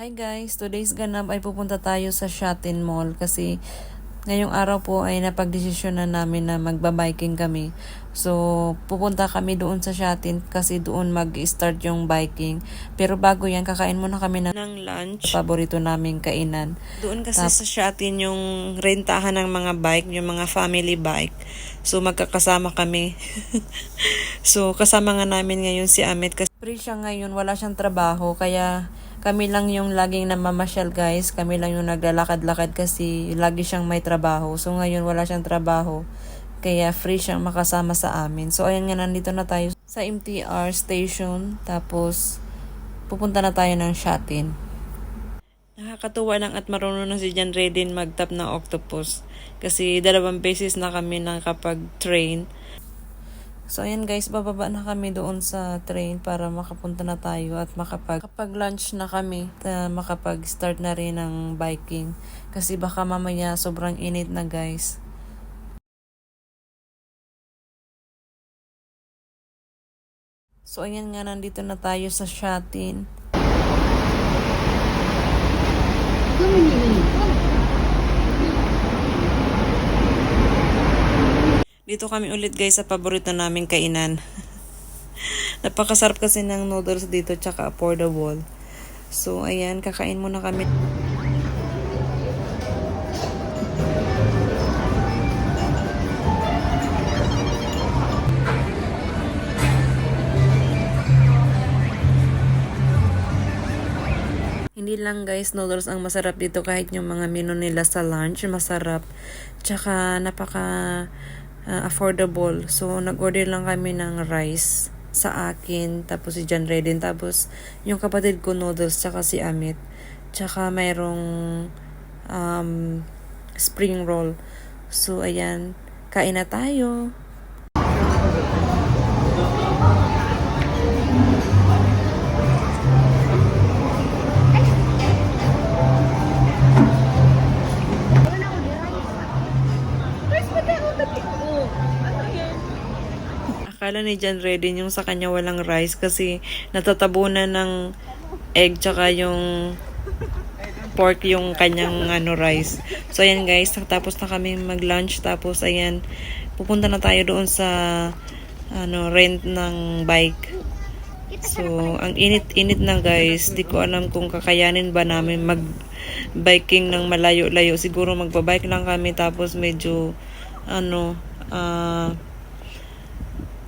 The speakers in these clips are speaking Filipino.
Hi guys, today's ganap ay pupunta tayo sa Shatin Mall kasi ngayong araw po ay napagdesisyon na namin na magbabiking kami. So, pupunta kami doon sa Shatin kasi doon mag-start yung biking. Pero bago yan, kakain muna kami ng, ng lunch. Paborito naming kainan. Doon kasi sa Shatin yung rentahan ng mga bike, yung mga family bike. So, magkakasama kami. so, kasama nga namin ngayon si Amit kasi free siya ngayon, wala siyang trabaho, kaya kami lang yung laging namamasyal guys. Kami lang yung naglalakad-lakad kasi lagi siyang may trabaho. So ngayon wala siyang trabaho. Kaya free siyang makasama sa amin. So ayan nga nandito na tayo sa MTR station. Tapos pupunta na tayo ng Shatin. Nakakatuwa lang at marunong na si Jan Redin magtap ng octopus. Kasi dalawang beses na kami nakapag-train. So ayan guys, bababa na kami doon sa train para makapunta na tayo at makapag kapag lunch na kami, uh, makapag-start na rin ng biking. Kasi baka mamaya sobrang init na guys. So ayan nga, nandito na tayo sa Shatin. Dito kami ulit guys sa paborito naming kainan. Napakasarap kasi ng noodles dito tsaka affordable. So ayan, kakain muna kami. Hindi lang guys, noodles ang masarap dito kahit yung mga menu nila sa lunch, masarap. Tsaka napaka uh, affordable. So, nag-order lang kami ng rice sa akin, tapos si John Redden, tapos yung kapatid ko noodles, tsaka si Amit. Tsaka mayroong um, spring roll. So, ayan, kain na tayo. Akala ni John Redden yung sa kanya walang rice kasi natatabunan ng egg tsaka yung pork yung kanyang ano rice. So ayan guys, tapos na kami mag-lunch tapos ayan pupunta na tayo doon sa ano rent ng bike. So ang init-init na guys, di ko alam kung kakayanin ba namin mag biking ng malayo-layo. Siguro magbabike lang kami tapos medyo ano ah uh,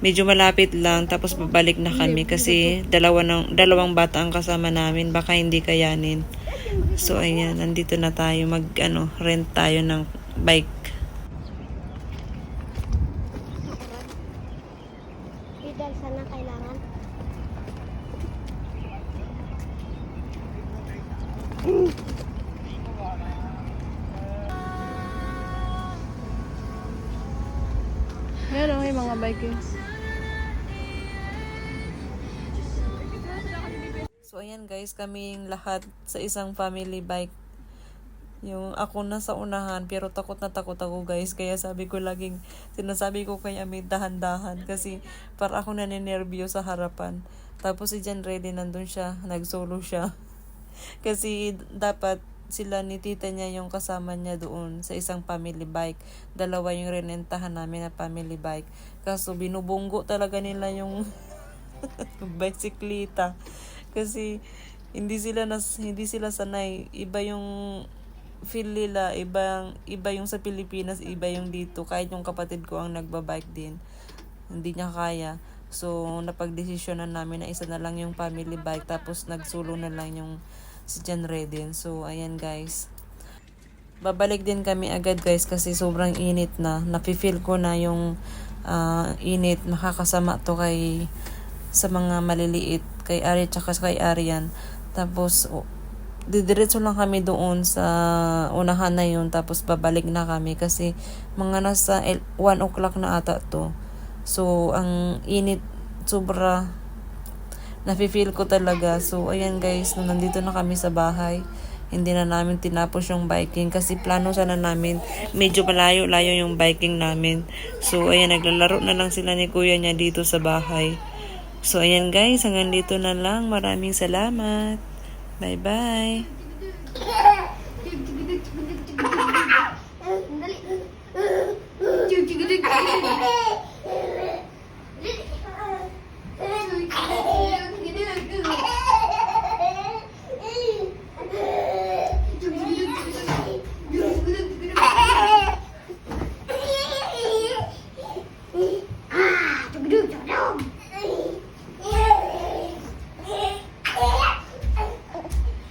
medyo malapit lang tapos babalik na kami kasi dalawa ng, dalawang bata ang kasama namin baka hindi kayanin so ayan nandito na tayo mag ano rent tayo ng bike sana kailangan. Meron may mga bikers. So ayan guys kaming lahat sa isang family bike yung ako na sa unahan pero takot na takot ako guys kaya sabi ko laging sinasabi ko kay Amit dahan-dahan kasi para ako naninervyo sa harapan tapos si Jan Reddy nandun siya nagsolo siya kasi dapat sila ni tita niya yung kasama niya doon sa isang family bike. Dalawa yung renentahan namin na family bike. Kaso binubunggo talaga nila yung bisikleta. Kasi hindi sila nas, hindi sila sanay. Iba yung feel nila, iba, iba yung sa Pilipinas, iba yung dito. Kahit yung kapatid ko ang nagbabike din. Hindi niya kaya. So, napagdesisyonan namin na isa na lang yung family bike tapos nagsulo na lang yung si Jan Redin. So, ayan guys. Babalik din kami agad guys kasi sobrang init na. Nafe-feel ko na yung uh, init. Makakasama to kay sa mga maliliit. Kay Ari tsaka kay Arian. Tapos, didiretso lang kami doon sa unahan na yun. Tapos, babalik na kami kasi mga nasa 1 o'clock na ata to. So, ang init sobra nafe-feel ko talaga. So, ayan guys, nung nandito na kami sa bahay, hindi na namin tinapos yung biking kasi plano sana namin medyo malayo-layo yung biking namin. So, ayan, naglalaro na lang sila ni kuya niya dito sa bahay. So, ayan guys, hanggang dito na lang. Maraming salamat. Bye-bye. Dali.